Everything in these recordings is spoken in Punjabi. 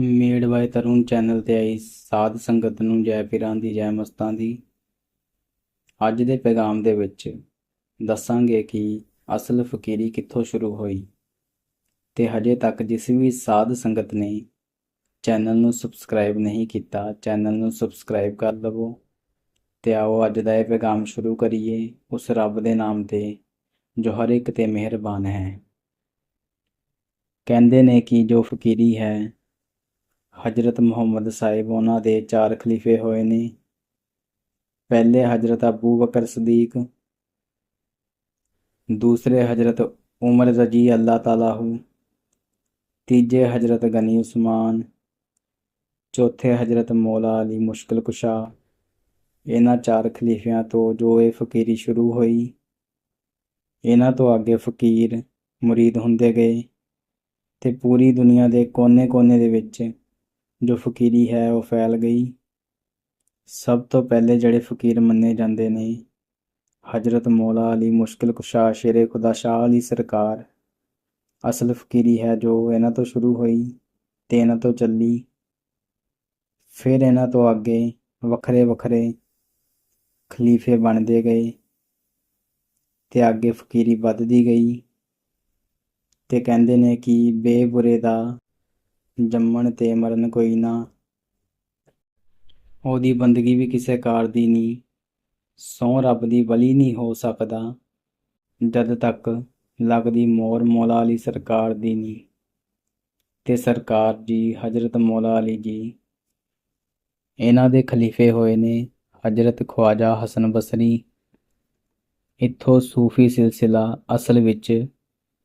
ਮੇਡ ਬਾਏ ਤਰੁਣ ਚੈਨਲ ਤੇ ਆਈ ਸਾਧ ਸੰਗਤ ਨੂੰ ਜੈ ਪੀਰਾਂ ਦੀ, ਜੈ ਮਸਤਾਂ ਦੀ। ਅੱਜ ਦੇ ਪੈਗਾਮ ਦੇ ਵਿੱਚ ਦੱਸਾਂਗੇ ਕਿ ਅਸਲ ਫਕੀਰੀ ਕਿੱਥੋਂ ਸ਼ੁਰੂ ਹੋਈ ਤੇ ਹਜੇ ਤੱਕ ਜਿਸ ਵੀ ਸਾਧ ਸੰਗਤ ਨੇ ਚੈਨਲ ਨੂੰ ਸਬਸਕ੍ਰਾਈਬ ਨਹੀਂ ਕੀਤਾ, ਚੈਨਲ ਨੂੰ ਸਬਸਕ੍ਰਾਈਬ ਕਰ ਲਵੋ ਤੇ ਆਓ ਅੱਜ ਦਾ ਇਹ ਪੈਗਾਮ ਸ਼ੁਰੂ ਕਰੀਏ। ਉਸ ਰੱਬ ਦੇ ਨਾਮ ਤੇ ਜੋ ਹਰ ਇੱਕ ਤੇ ਮਿਹਰਬਾਨ ਹੈ। ਕਹਿੰਦੇ ਨੇ ਕਿ ਜੋ ਫਕੀਰੀ ਹੈ ਹਜ਼ਰਤ ਮੁਹੰਮਦ ਸਾਹਿਬ ਉਹਨਾਂ ਦੇ ਚਾਰ ਖਲੀਫੇ ਹੋਏ ਨੇ। ਪਹਿਲੇ ਹਜ਼ਰਤ ਅਬੂ ਬਕਰ ਸਦੀਕ, ਦੂਸਰੇ ਹਜ਼ਰਤ ਉਮਰ ਰਜੀ ਅੱਲਾਹ ਤਾਲਾ ਹੂ, ਤੀਜੇ ਹਜ਼ਰਤ ਗਨੀ ਉਸਮਾਨ, ਚੌਥੇ ਹਜ਼ਰਤ ਮੌਲਾ ਅਲੀ ਮੁਸ਼ਕਲ ਕੁਸ਼ਾ। ਇਹਨਾਂ ਚਾਰ ਖਲੀਫਿਆਂ ਤੋਂ ਜੋ ਇਹ ਫਕੀਰੀ ਸ਼ੁਰੂ ਹੋਈ, ਇਹਨਾਂ ਤੋਂ ਅੱਗੇ ਫਕੀਰ, ਮੁਰੀਦ ਹੁੰਦੇ ਗਏ ਤੇ ਪੂਰੀ ਦੁਨੀਆ ਦੇ ਕੋਨੇ-ਕੋਨੇ ਦੇ ਵਿੱਚ ਜੋ ਫਕੀਰੀ ਹੈ, ਉਹ ਫੈਲ ਗਈ। ਸਭ ਤੋਂ ਪਹਿਲੇ ਜਿਹੜੇ ਫਕੀਰ ਮੰਨੇ ਜਾਂਦੇ ਨੇ, ਹਜ਼ਰਤ ਮੌਲਾ ਅਲੀ ਮੁਸ਼ਕਿਲ ਕੁਸ਼ਾ, ਸ਼ੇਰੇ ਖੁਦਾ, ਸ਼ਾਹ ਅਲੀ ਸਰਕਾਰ। ਅਸਲ ਫਕੀਰੀ ਹੈ ਜੋ ਇਹਨਾਂ ਤੋਂ ਸ਼ੁਰੂ ਹੋਈ ਤੇ ਇਹਨਾਂ ਤੋਂ ਚੱਲੀ। ਫਿਰ ਇਹਨਾਂ ਤੋਂ ਅੱਗੇ ਵੱਖਰੇ ਵੱਖਰੇ ਖਲੀਫੇ ਬਣਦੇ ਗਏ ਤੇ ਅੱਗੇ ਫਕੀਰੀ ਵੱਧਦੀ ਗਈ ਤੇ ਕਹਿੰਦੇ ਨੇ ਕਿ ਬੇਬੁਰੇ ਦਾ ਜੰਮਣ ਤੇ ਮਰਨ ਕੋਈ ਨਾ। ਉਹਦੀ ਬੰਦਗੀ ਵੀ ਕਿਸੇ ਕਾਰ ਦੀ ਨਹੀਂ ਸੌ ਰੱਬ ਦੀ ਬਲੀ ਨਹੀਂ ਹੋ ਸਕਦਾ। ਜਦ ਤੱਕ ਲੱਗਦੀ ਮੋਰ ਮੌਲਾ ਅਲੀ ਸਰਕਾਰ ਦੀ ਨਹੀਂ ਤੇ ਸਰਕਾਰ ਜੀ, ਹਜ਼ਰਤ ਮੌਲਾ ਅਲੀ ਜੀ। ਇਹਨਾਂ ਦੇ ਖਲੀਫੇ ਹੋਏ ਨੇ ਹਜ਼ਰਤ ਖਵਾਜਾ ਹਸਨ ਬਸਰੀ। ਇੱਥੋਂ ਸੂਫੀ ਸਿਲਸਿਲਾ ਅਸਲ ਵਿੱਚ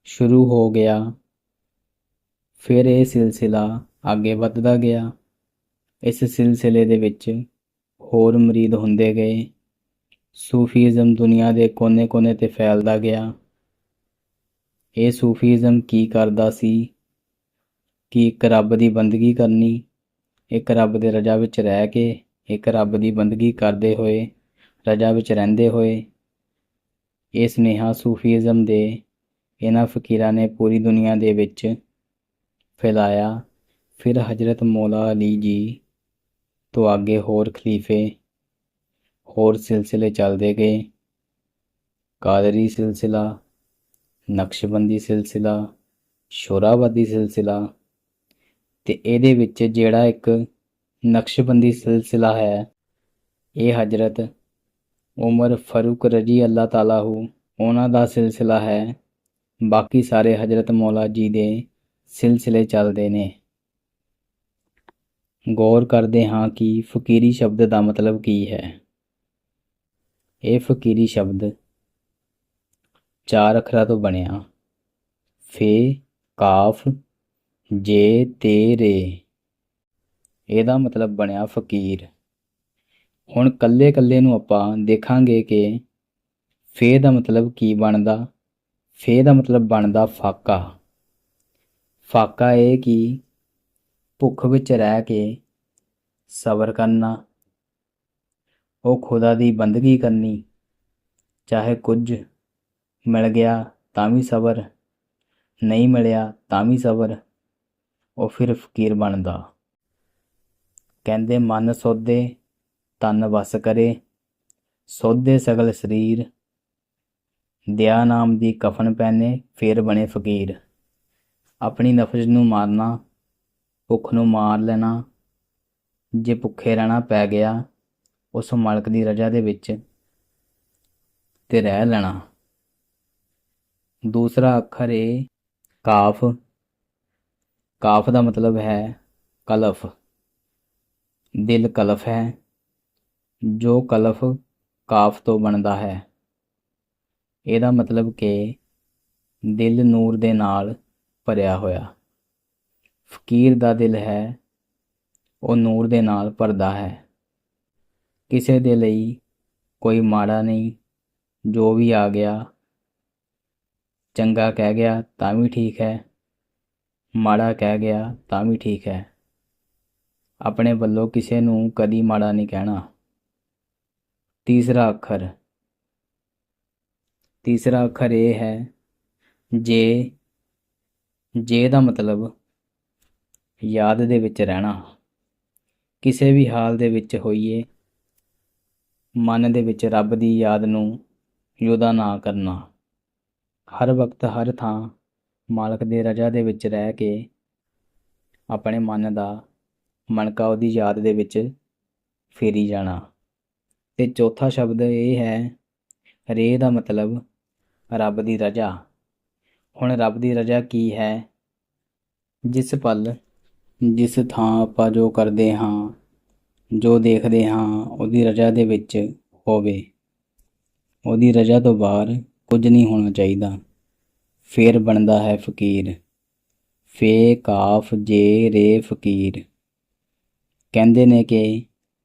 ਸ਼ੁਰੂ ਹੋ ਗਿਆ। ਫਿਰ ਇਹ ਸਿਲਸਿਲਾ ਅੱਗੇ ਵੱਧਦਾ ਗਿਆ। ਇਸ ਸਿਲਸਿਲੇ ਦੇ ਵਿੱਚ ਹੋਰ ਮਰੀਦ ਹੁੰਦੇ ਗਏ। ਸੂਫੀਜ਼ਮ ਦੁਨੀਆ ਦੇ ਕੋਨੇ-ਕੋਨੇ ਤੇ ਫੈਲਦਾ ਗਿਆ। ਇਹ ਸੂਫੀਜ਼ਮ ਕੀ ਕਰਦਾ ਸੀ? ਕਿ ਇੱਕ ਰੱਬ ਦੀ ਬੰਦਗੀ ਕਰਨੀ? ਇੱਕ ਰੱਬ ਦੇ ਰਜਾ ਵਿੱਚ ਰਹਿ ਕੇ ਇੱਕ ਰੱਬ ਦੀ ਬੰਦਗੀ ਕਰਦੇ ਹੋਏ, ਰਜਾ ਵਿੱਚ ਰਹਿੰਦੇ ਹੋਏ, ਇਹ ਸੁਨੇਹਾ ਸੂਫੀਜ਼ਮ ਦੇ ਇਹਨਾਂ ਫਕੀਰਾਂ ਨੇ ਪੂਰੀ ਦੁਨੀਆ ਦੇ ਵਿੱਚ ਫੈਲਾਇਆ। ਫਿਰ ਹਜ਼ਰਤ ਮੌਲਾ ਅਲੀ ਜੀ ਤੋਂ ਅੱਗੇ ਹੋਰ ਖਲੀਫੇ, ਹੋਰ ਸਿਲਸਿਲੇ ਚੱਲਦੇ ਗਏ। ਕਾਦਰੀ ਸਿਲਸਿਲਾ, ਨਕਸ਼ਬੰਦੀ ਸਿਲਸਿਲਾ, ਸ਼ੋਰਾਬਾਦੀ ਸਿਲਸਿਲਾ ਤੇ ਇਹਦੇ ਵਿੱਚ ਜਿਹੜਾ ਇੱਕ ਨਕਸ਼ਬੰਦੀ ਸਿਲਸਿਲਾ ਹੈ, ਇਹ ਹਜ਼ਰਤ ਉਮਰ ਫਾਰੂਕ ਰਜੀ ਅੱਲਾਹ ਤਾਲਾ ਹੂ, ਉਹਨਾਂ ਦਾ ਸਿਲਸਿਲਾ ਹੈ। ਬਾਕੀ ਸਾਰੇ ਹਜ਼ਰਤ ਮੌਲਾ ਜੀ ਦੇ ਸਿਲਸਿਲੇ ਚੱਲਦੇ ਨੇ। ਗੌਰ ਕਰਦੇ ਹਾਂ ਕਿ ਫਕੀਰੀ ਸ਼ਬਦ ਦਾ ਮਤਲਬ ਕੀ ਹੈ। ਇਹ ਫਕੀਰੀ ਸ਼ਬਦ ਚਾਰ ਅੱਖਰਾਂ ਤੋਂ ਬਣਿਆ। ਫੇ, ਕਾਫ, ਜੇ, ਤੇ, ਰੇ। ਇਹਦਾ ਮਤਲਬ ਬਣਿਆ ਫਕੀਰ। ਹੁਣ ਕੱਲੇ ਕੱਲੇ ਨੂੰ ਆਪਾਂ ਦੇਖਾਂਗੇ ਕਿ ਫੇ ਦਾ ਮਤਲਬ ਕੀ ਬਣਦਾ, ਫੇ ਦਾ ਮਤਲਬ ਬਣਦਾ ਫਾਕਾ। ਫਾਕਾ ਇਹ ਕਿ ਭੁੱਖ ਵਿੱਚ ਰਹਿ ਕੇ ਸਬਰ ਕਰਨਾ, ਉਹ ਖੁਦਾ ਦੀ ਬੰਦਗੀ ਕਰਨੀ। ਚਾਹੇ ਕੁਝ ਮਿਲ ਗਿਆ ਤਾਂ ਵੀ ਸਬਰ, ਨਹੀਂ ਮਿਲਿਆ ਤਾਂ ਵੀ ਸਬਰ, ਉਹ ਫਿਰ ਫਕੀਰ ਬਣਦਾ। ਕਹਿੰਦੇ, ਮਨ ਸੋਧੇ ਤਨ ਵਸ ਕਰੇ, ਸੋਧੇ ਸਗਲ ਸਰੀਰ, ਦਿਆ ਨਾਮ ਦੀ ਕਫਨ ਪਹਿਨੇ, ਫੇਰ ਬਣੇ ਫਕੀਰ। ਆਪਣੀ ਨਫਸ ਨੂੰ ਮਾਰਨਾ, ਭੁੱਖ ਨੂੰ ਮਾਰ ਲੈਣਾ, ਜੇ ਭੁੱਖੇ ਰਹਿਣਾ ਪੈ ਗਿਆ, ਉਸ ਮਾਲਕ ਦੀ ਰਜ਼ਾ ਦੇ ਵਿੱਚ ਤੇ ਰਹਿ ਲੈਣਾ। ਦੂਸਰਾ ਅੱਖਰ ਏ, ਕਾਫ। ਕਾਫ ਦਾ ਮਤਲਬ ਹੈ ਕਲਫ। ਦਿਲ ਕਲਫ ਹੈ, ਜੋ ਕਲਫ ਕਾਫ ਤੋਂ ਬਣਦਾ ਹੈ। ਇਹਦਾ ਮਤਲਬ ਕਿ ਦਿਲ ਨੂਰ ਦੇ ਨਾਲ ਭਰਿਆ ਹੋਇਆ। ਫਕੀਰ ਦਾ ਦਿਲ ਹੈ, ਉਹ ਨੂਰ ਦੇ ਨਾਲ ਭਰਦਾ ਹੈ। ਕਿਸੇ ਦੇ ਲਈ ਕੋਈ ਮਾੜਾ ਨਹੀਂ, ਜੋ ਵੀ ਆ ਗਿਆ, ਚੰਗਾ ਕਹਿ ਗਿਆ ਤਾਂ ਵੀ ਠੀਕ ਹੈ, ਮਾੜਾ ਕਹਿ ਗਿਆ ਤਾਂ ਵੀ ਠੀਕ ਹੈ। ਆਪਣੇ ਵੱਲੋਂ ਕਿਸੇ ਨੂੰ ਕਦੀ ਮਾੜਾ ਨਹੀਂ ਕਹਿਣਾ। ਤੀਸਰਾ ਅੱਖਰ। ਤੀਸਰਾ ਅੱਖਰ ਇਹ ਹੈ, ਜੇ ਜੇ ਦਾ ਮਤਲਬ ਯਾਦ ਦੇ ਵਿੱਚ ਰਹਿਣਾ, ਕਿਸੇ ਵੀ ਹਾਲ ਦੇ ਵਿੱਚ ਹੋਈਏ, ਮਨ ਦੇ ਵਿੱਚ ਰੱਬ ਦੀ ਯਾਦ ਨੂੰ ਯੋਦਾ ਨਾ ਕਰਨਾ, ਹਰ ਵਕਤ ਹਰ ਥਾਂ ਮਾਲਕ ਦੇ ਰਜ਼ਾ ਦੇ ਵਿੱਚ ਰਹਿ ਕੇ ਆਪਣੇ ਮਨ ਦਾ ਮਣਕਾ ਉਹਦੀ ਯਾਦ ਦੇ ਵਿੱਚ ਫੇਰੀ ਜਾਣਾ। ਤੇ ਚੌਥਾ ਸ਼ਬਦ ਇਹ ਹੈ ਰੇ ਦਾ ਮਤਲਬ ਰੱਬ ਦੀ ਰਜ਼ਾ। ਹੁਣ ਰੱਬ ਦੀ ਰਜ਼ਾ ਕੀ ਹੈ? ਜਿਸ ਪਲ, ਜਿਸ ਥਾਂ ਆਪਾਂ ਜੋ ਕਰਦੇ ਹਾਂ, ਜੋ ਦੇਖਦੇ ਹਾਂ, ਉਹਦੀ ਰਜ਼ਾ ਦੇ ਵਿੱਚ ਹੋਵੇ। ਉਹਦੀ ਰਜ਼ਾ ਤੋਂ ਬਾਹਰ ਕੁਝ ਨਹੀਂ ਹੋਣਾ ਚਾਹੀਦਾ। ਫੇਰ ਬਣਦਾ ਹੈ ਫਕੀਰ। ਫੇ ਕਾਫ ਜੇ ਰੇ ਫਕੀਰ। ਕਹਿੰਦੇ ਨੇ ਕਿ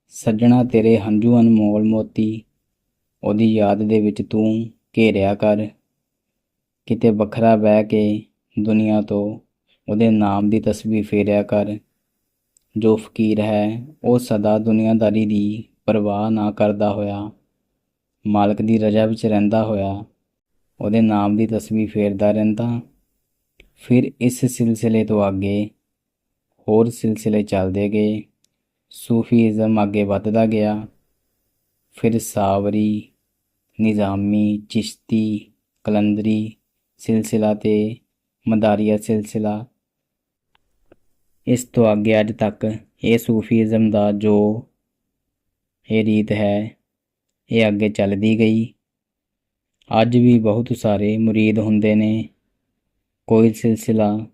ਸੱਜਣਾ ਤੇਰੇ ਹੰਝੂ ਅਨਮੋਲ ਮੋਤੀ, ਉਹਦੀ ਯਾਦ ਦੇ ਵਿੱਚ ਤੂੰ ਘੇਰਿਆ ਕਰ। ਕਿਤੇ ਵੱਖਰਾ ਬਹਿ ਕੇ ਦੁਨੀਆ ਤੋਂ ਉਹਦੇ ਨਾਮ ਦੀ ਤਸਵੀਰ ਫੇਰਿਆ ਕਰ। ਜੋ ਫਕੀਰ ਹੈ, ਉਹ ਸਦਾ ਦੁਨੀਆਦਾਰੀ ਦੀ ਪਰਵਾਹ ਨਾ ਕਰਦਾ ਹੋਇਆ, ਮਾਲਕ ਦੀ ਰਜ਼ਾ ਵਿੱਚ ਰਹਿੰਦਾ ਹੋਇਆ, ਉਹਦੇ ਨਾਮ ਦੀ ਤਸਵੀਰ ਫੇਰਦਾ ਰਹਿੰਦਾ। ਫਿਰ ਇਸ ਸਿਲਸਿਲੇ ਤੋਂ ਅੱਗੇ ਹੋਰ ਸਿਲਸਿਲੇ ਚੱਲਦੇ ਗਏ। ਸੂਫੀਜ਼ਮ ਅੱਗੇ ਵੱਧਦਾ ਗਿਆ। ਫਿਰ ਸਾਵਰੀ, ਨਿਜ਼ਾਮੀ, ਚਿਸ਼ਤੀ, ਕਲੰਦਰੀ ਸਿਲਸਿਲਾ ਤੇ ਮਦਾਰੀਆ ਸਿਲਸਿਲਾ ਇਸ ਤੋਂ ਅੱਗੇ ਅੱਜ ਤੱਕ ਇਹ ਸੂਫੀਜ਼ਮ ਦਾ ਜੋ ਇਹ ਰੀਤ ਹੈ ਇਹ ਅੱਗੇ ਚੱਲਦੀ ਗਈ ਅੱਜ ਵੀ ਬਹੁਤ ਸਾਰੇ ਮੁਰੀਦ ਹੁੰਦੇ ਨੇ ਕੋਈ ਸਿਲਸਿਲਾ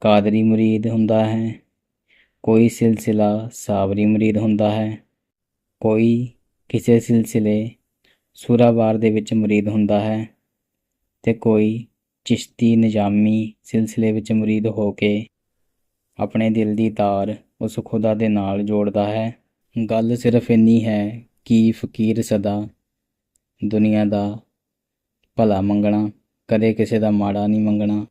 ਕਾਦਰੀ ਮੁਰੀਦ ਹੁੰਦਾ ਹੈ ਕੋਈ ਸਿਲਸਿਲਾ ਸਾਵਰੀ ਮੁਰੀਦ ਹੁੰਦਾ ਹੈ ਕੋਈ ਕਿਸੇ ਸਿਲਸਿਲੇ ਸੂਰਾਵਾਰ ਦੇ ਵਿੱਚ ਮੁਰੀਦ ਹੁੰਦਾ ਹੈ ਤੇ ਕੋਈ ਚਿਸ਼ਤੀ ਨਿਜ਼ਾਮੀ ਸਿਲਸਿਲੇ ਵਿੱਚ ਮੁਰੀਦ ਹੋ ਕੇ ਆਪਣੇ ਦਿਲ ਦੀ ਤਾਰ ਉਸ ਖੁਦਾ ਦੇ ਨਾਲ ਜੋੜਦਾ ਹੈ। ਗੱਲ ਸਿਰਫ ਇੰਨੀ ਹੈ ਕਿ ਫਕੀਰ ਸਦਾ ਦੁਨੀਆ ਦਾ ਭਲਾ ਮੰਗਣਾ, ਕਦੇ ਕਿਸੇ ਦਾ ਮਾੜਾ ਨਹੀਂ ਮੰਗਣਾ,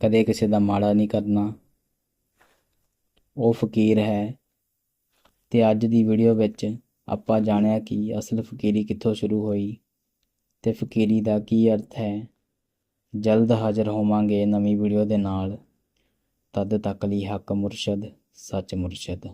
ਕਦੇ ਕਿਸੇ ਦਾ ਮਾੜਾ ਨਹੀਂ ਕਰਨਾ। ਉਹ ਫਕੀਰ ਹੈ ਤੇ ਅੱਜ ਦੀ ਵੀਡੀਓ ਵਿੱਚ ਆਪਾਂ ਜਾਣਿਆ ਕਿ ਅਸਲ ਫਕੀਰੀ ਕਿੱਥੋਂ ਸ਼ੁਰੂ ਹੋਈ ਤੇ ਫਕੀਰੀ ਦਾ ਕੀ ਅਰਥ ਹੈ। ਜਲਦ ਹਾਜ਼ਰ ਹੋਵਾਂਗੇ ਨਵੀਂ ਵੀਡੀਓ ਦੇ ਨਾਲ। ਤਦ ਤੱਕ ਲਈ ਹੱਕ ਮੁਰਸ਼ਦ ਸੱਚ ਮੁਰਸ਼ਦ।